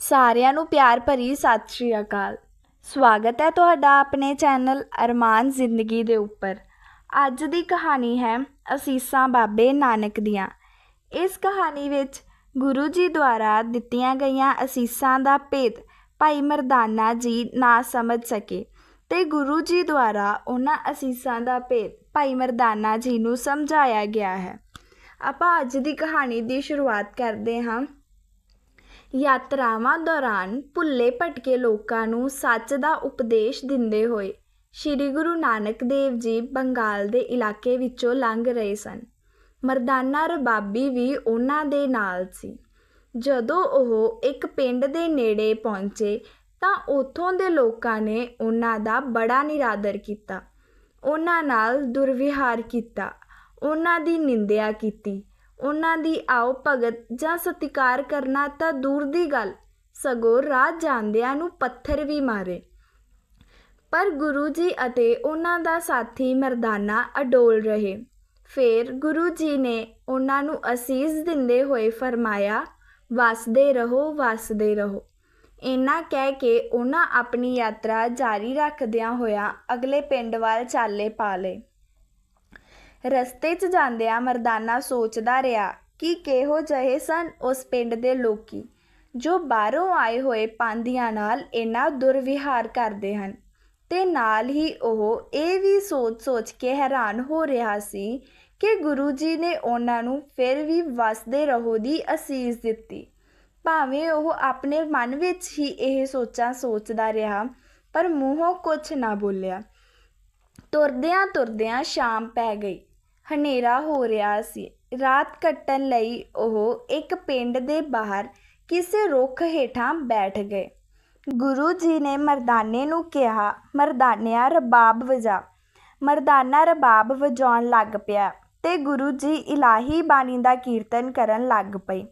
ਸਾਰਿਆਂ ਨੂੰ ਪਿਆਰ ਭਰੀ ਸਤਿ ਸ਼੍ਰੀ ਅਕਾਲ। ਸਵਾਗਤ ਹੈ ਤੁਹਾਡਾ ਆਪਣੇ ਚੈਨਲ ਅਰਮਾਨ ਜ਼ਿੰਦਗੀ ਦੇ ਉੱਪਰ। ਅੱਜ ਦੀ ਕਹਾਣੀ ਹੈ ਅਸੀਸਾਂ ਬਾਬੇ ਨਾਨਕ ਦੀਆਂ। ਇਸ ਕਹਾਣੀ ਵਿੱਚ ਗੁਰੂ ਜੀ ਦੁਆਰਾ ਦਿੱਤੀਆਂ ਗਈਆਂ ਅਸੀਸਾਂ ਦਾ ਭੇਦ ਭਾਈ ਮਰਦਾਨਾ ਜੀ ਨਾ ਸਮਝ ਸਕੇ ਤੇ ਗੁਰੂ ਜੀ ਦੁਆਰਾ ਉਹਨਾਂ ਅਸੀਸਾਂ ਦਾ ਭੇਦ ਭਾਈ ਮਰਦਾਨਾ ਜੀ ਨੂੰ ਸਮਝਾਇਆ ਗਿਆ ਹੈ। ਆਪਾਂ ਅੱਜ ਦੀ ਕਹਾਣੀ ਦੀ ਸ਼ੁਰੂਆਤ ਕਰਦੇ ਹਾਂ। ਯਾਤਰਾਵਾਂ ਦੌਰਾਨ ਭੁੱਲੇ ਭਟਕੇ ਲੋਕਾਂ ਨੂੰ ਸੱਚ ਦਾ ਉਪਦੇਸ਼ ਦਿੰਦੇ ਹੋਏ ਸ੍ਰੀ ਗੁਰੂ ਨਾਨਕ ਦੇਵ ਜੀ ਬੰਗਾਲ ਦੇ ਇਲਾਕੇ ਵਿੱਚੋਂ ਲੰਘ ਰਹੇ ਸਨ। ਮਰਦਾਨਾ ਰਬਾਬੀ ਵੀ ਉਹਨਾਂ ਦੇ ਨਾਲ ਸੀ। ਜਦੋਂ ਉਹ ਇੱਕ ਪਿੰਡ ਦੇ ਨੇੜੇ ਪਹੁੰਚੇ ਤਾਂ ਉੱਥੋਂ ਦੇ ਲੋਕਾਂ ਨੇ ਉਹਨਾਂ ਦਾ ਬੜਾ ਨਿਰਾਦਰ ਕੀਤਾ। ਉਹਨਾਂ ਨਾਲ ਦੁਰਵਿਹਾਰ ਕੀਤਾ। ਉਹਨਾਂ ਦੀ ਨਿੰਦਿਆ ਕੀਤੀ। ਉਹਨਾਂ ਦੀ ਆਓ ਭਗਤ ਜਾਂ ਸਤਿਕਾਰ ਕਰਨਾ ਤਾਂ ਦੂਰ ਦੀ ਗੱਲ। ਸਗੋਂ ਰਾਹ ਜਾਂਦਿਆਂ ਨੂੰ ਪੱਥਰ ਵੀ ਮਾਰੇ। ਪਰ ਗੁਰੂ ਜੀ ਅਤੇ ਉਹਨਾਂ ਦਾ ਸਾਥੀ ਮਰਦਾਨਾ ਅਡੋਲ ਰਹੇ। ਫਿਰ ਗੁਰੂ ਜੀ ਨੇ ਉਹਨਾਂ ਨੂੰ ਅਸੀਸ ਦਿੰਦੇ ਹੋਏ ਫਰਮਾਇਆ, ਵਸਦੇ ਰਹੋ ਵਸਦੇ ਰਹੋ। ਇੰਨਾ ਕਹਿ ਕੇ ਉਹਨਾਂ ਆਪਣੀ ਯਾਤਰਾ ਜਾਰੀ ਰੱਖਦਿਆਂ ਹੋਇਆ ਅਗਲੇ ਪਿੰਡ ਵੱਲ ਚਾਲੇ ਪਾ ਲਏ। ਰਸਤੇ 'ਚ ਜਾਂਦਿਆਂ ਮਰਦਾਨਾ ਸੋਚਦਾ ਰਿਹਾ ਕਿ ਕਿਹੋ ਜਿਹੇ ਸਨ ਉਸ ਪਿੰਡ ਦੇ ਲੋਕੀ, ਜੋ ਬਾਹਰੋਂ ਆਏ ਹੋਏ ਪਾਂਧੀਆਂ ਨਾਲ ਇੰਨਾ ਦੁਰਵਿਹਾਰ ਕਰਦੇ ਹਨ। ਤੇ ਨਾਲ ਹੀ ਉਹ ਇਹ ਵੀ ਸੋਚ-ਸੋਚ ਕੇ ਹੈਰਾਨ ਹੋ ਰਿਹਾ ਸੀ ਕਿ ਗੁਰੂ ਜੀ ਨੇ ਉਹਨਾਂ ਨੂੰ ਫਿਰ ਵੀ ਵਸਦੇ ਰਹੋ ਦੀ ਅਸੀਸ ਦਿੱਤੀ। ਭਾਵੇਂ ਉਹ ਆਪਣੇ ਮਨ ਵਿੱਚ ਹੀ ਇਹ ਸੋਚਾਂ ਸੋਚਦਾ ਰਿਹਾ, ਪਰ ਮੂੰਹੋਂ ਕੁਝ ਨਾ ਬੋਲਿਆ। ਤੁਰਦਿਆਂ ਤੁਰਦਿਆਂ ਸ਼ਾਮ ਪੈ ਗਈ। ਹਨੇਰਾ ਹੋ ਰਿਹਾ ਸੀ। ਰਾਤ ਕੱਟਣ ਲਈ ਉਹ ਇੱਕ ਪਿੰਡ ਦੇ ਬਾਹਰ ਕਿਸੇ ਰੁੱਖ ਹੇਠਾਂ ਬੈਠ ਗਏ। ਗੁਰੂ ਜੀ ਨੇ ਮਰਦਾਨੇ ਨੂੰ ਕਿਹਾ, ਮਰਦਾਨਿਆ ਰਬਾਬ ਵਜਾ। ਮਰਦਾਨਾ ਰਬਾਬ ਵਜਾਉਣ ਲੱਗ ਪਿਆ ਤੇ ਗੁਰੂ ਜੀ ਇਲਾਹੀ ਬਾਣੀ ਦਾ ਕੀਰਤਨ ਕਰਨ ਲੱਗ ਪਏ।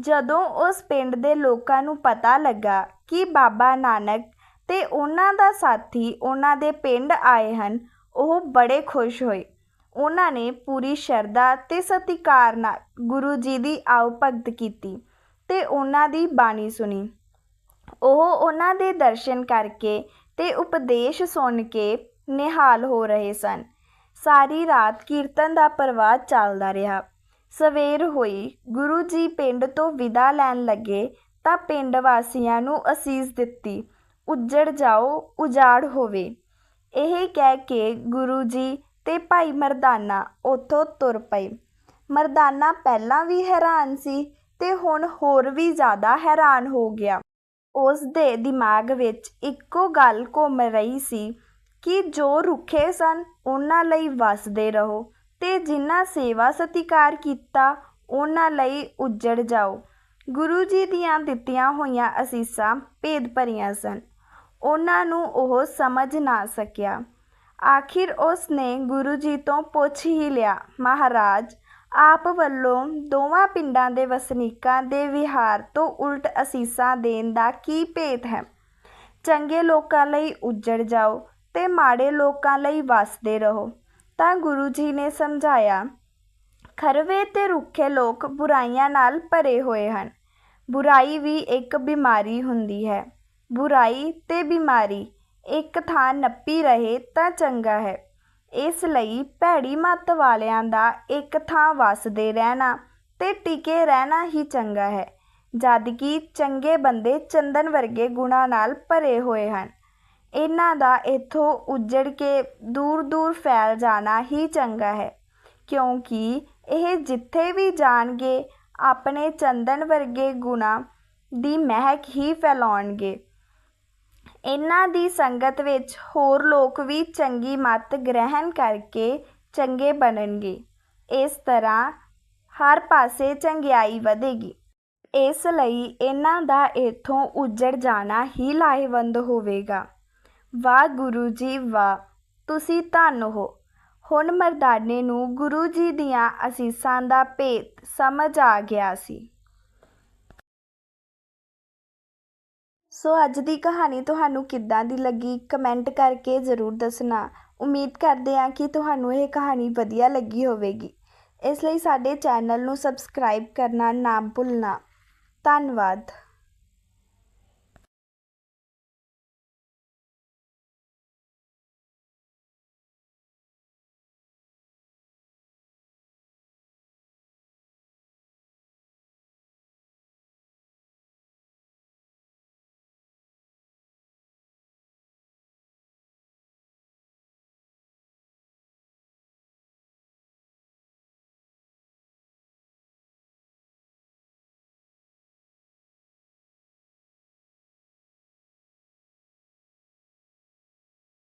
ਜਦੋਂ ਉਸ ਪਿੰਡ ਦੇ ਲੋਕਾਂ ਨੂੰ ਪਤਾ ਲੱਗਾ ਕਿ ਬਾਬਾ ਨਾਨਕ ਤੇ ਉਹਨਾਂ ਦਾ ਸਾਥੀ ਉਹਨਾਂ ਦੇ ਪਿੰਡ ਆਏ ਹਨ, ਉਹ ਬੜੇ ਖੁਸ਼ ਹੋਏ। ਉਹਨਾਂ ਨੇ ਪੂਰੀ ਸ਼ਰਧਾ ਤੇ ਸਤਿਕਾਰ ਨਾਲ ਗੁਰੂ ਜੀ ਦੀ ਆਓ ਭਗਤ ਕੀਤੀ ਤੇ ਉਹਨਾਂ ਦੀ ਬਾਣੀ ਸੁਣੀ। ਉਹ ਉਹਨਾਂ ਦੇ ਦਰਸ਼ਨ ਕਰਕੇ ਤੇ ਉਪਦੇਸ਼ ਸੁਣ ਕੇ ਨਿਹਾਲ ਹੋ ਰਹੇ ਸਨ। ਸਾਰੀ ਰਾਤ ਕੀਰਤਨ ਦਾ ਪ੍ਰਵਾਹ ਚੱਲਦਾ ਰਿਹਾ। ਸਵੇਰ ਹੋਈ ਗੁਰੂ ਜੀ ਪਿੰਡ ਤੋਂ ਵਿਦਾ ਲੈਣ ਲੱਗੇ ਤਾਂ ਪਿੰਡ ਵਾਸੀਆਂ ਨੂੰ ਅਸੀਸ ਦਿੱਤੀ, ਉੱਜੜ ਜਾਓ, ਉਜਾੜ ਹੋਵੇ। ਇਹ ਕਹਿ ਕੇ ਗੁਰੂ ਜੀ ਅਤੇ ਭਾਈ ਮਰਦਾਨਾ ਉੱਥੋਂ ਤੁਰ ਪਏ। ਮਰਦਾਨਾ ਪਹਿਲਾਂ ਵੀ ਹੈਰਾਨ ਸੀ ਅਤੇ ਹੁਣ ਹੋਰ ਵੀ ਜ਼ਿਆਦਾ ਹੈਰਾਨ ਹੋ ਗਿਆ। ਉਸ ਦੇ ਦਿਮਾਗ ਵਿੱਚ ਇੱਕੋ ਗੱਲ ਘੁੰਮ ਰਹੀ ਸੀ ਕਿ ਜੋ ਰੁੱਖੇ ਸਨ, ਉਹਨਾਂ ਲਈ ਵਸਦੇ ਰਹੋ ਅਤੇ ਜਿਨ੍ਹਾਂ ਸੇਵਾ ਸਤਿਕਾਰ ਕੀਤਾ, ਉਹਨਾਂ ਲਈ ਉੱਜੜ ਜਾਓ। ਗੁਰੂ ਜੀ ਦੀਆਂ ਦਿੱਤੀਆਂ ਹੋਈਆਂ ਅਸੀਸਾਂ ਭੇਦ ਭਰੀਆਂ ਸਨ। ਉਹਨਾਂ ਨੂੰ ਉਹ ਸਮਝ ਨਾ ਸਕਿਆ। ਆਖਿਰ ਉਸ ਨੇ ਗੁਰੂ ਜੀ ਤੋਂ ਪੁੱਛ ਹੀ ਲਿਆ, ਮਹਾਰਾਜ, ਆਪ ਵੱਲੋਂ ਦੋਵਾਂ ਪਿੰਡਾਂ ਦੇ ਵਸਨੀਕਾਂ ਦੇ ਵਿਹਾਰ ਤੋਂ ਉਲਟ ਅਸੀਸਾਂ ਦੇਣ ਦਾ ਕੀ ਭੇਤ ਹੈ? ਚੰਗੇ ਲੋਕਾਂ ਲਈ ਉੱਜੜ ਜਾਓ ਤੇ ਮਾੜੇ ਲੋਕਾਂ ਲਈ ਵਸਦੇ ਰਹੋ। ਤਾਂ ਗੁਰੂ ਜੀ ਨੇ ਸਮਝਾਇਆ, ਖਰਵੇ ਤੇ ਰੁੱਖੇ ਲੋਕ ਬੁਰਾਈਆਂ ਨਾਲ ਭਰੇ ਹੋਏ ਹਨ। ਬੁਰਾਈ ਵੀ ਇੱਕ ਬਿਮਾਰੀ ਹੁੰਦੀ ਹੈ। ਬੁਰਾਈ ਤੇ ਬਿਮਾਰੀ ਇੱਕ ਥਾਂ ਨੱਪੀ ਰਹੇ ਤਾਂ ਚੰਗਾ ਹੈ। ਇਸ ਲਈ ਭੈੜੀ ਮੱਤ ਵਾਲਿਆਂ ਦਾ ਇੱਕ ਥਾਂ ਵੱਸਦੇ ਰਹਿਣਾ ਤੇ ਟਿਕੇ ਰਹਿਣਾ ਹੀ ਚੰਗਾ ਹੈ, ਜਦਕਿ ਚੰਗੇ ਬੰਦੇ ਚੰਦਨ ਵਰਗੇ ਗੁਣਾਂ ਨਾਲ ਭਰੇ ਹੋਏ ਹਨ। ਇਹਨਾਂ ਦਾ ਇੱਥੋਂ ਉੱਜੜ ਕੇ ਦੂਰ ਦੂਰ ਫੈਲ ਜਾਣਾ ਹੀ ਚੰਗਾ ਹੈ, ਕਿਉਂਕਿ ਇਹ ਜਿੱਥੇ ਵੀ ਜਾਣਗੇ, ਆਪਣੇ ਚੰਦਨ ਵਰਗੇ ਗੁਣਾਂ ਦੀ ਮਹਿਕ ਹੀ ਫੈਲਾਉਣਗੇ। ਇਹਨਾਂ ਦੀ ਸੰਗਤ ਵਿੱਚ ਹੋਰ ਲੋਕ ਵੀ ਚੰਗੀ ਮੱਤ ਗ੍ਰਹਿਣ ਕਰਕੇ ਚੰਗੇ ਬਣਨਗੇ। ਇਸ ਤਰ੍ਹਾਂ ਹਰ ਪਾਸੇ ਚੰਗਿਆਈ ਵਧੇਗੀ। ਇਸ ਲਈ ਇਹਨਾਂ ਦਾ ਇਥੋਂ ਉੱਜੜ ਜਾਣਾ ਹੀ ਲਾਹੇਵੰਦ ਹੋਵੇਗਾ। ਵਾਹ ਗੁਰੂ ਜੀ ਵਾਹ, ਤੁਸੀਂ ਧੰਨ ਹੋ। ਹੁਣ ਮਰਦਾਨੇ ਨੂੰ ਗੁਰੂ ਜੀ ਦੀਆਂ ਅਸੀਸਾਂ ਦਾ ਭੇਤ ਸਮਝ ਆ ਗਿਆ ਸੀ। ਸੋ ਅੱਜ ਦੀ ਕਹਾਣੀ ਤੁਹਾਨੂੰ ਕਿੱਦਾਂ ਦੀ ਲੱਗੀ ਕਮੈਂਟ ਕਰਕੇ ਜ਼ਰੂਰ ਦੱਸਣਾ। ਉਮੀਦ ਕਰਦੇ ਹਾਂ ਕਿ ਤੁਹਾਨੂੰ ਇਹ ਕਹਾਣੀ ਵਧੀਆ ਲੱਗੀ ਹੋਵੇਗੀ। ਇਸ ਲਈ ਸਾਡੇ ਚੈਨਲ ਨੂੰ ਸਬਸਕ੍ਰਾਈਬ ਕਰਨਾ ਨਾ ਭੁੱਲਣਾ। ਧੰਨਵਾਦ।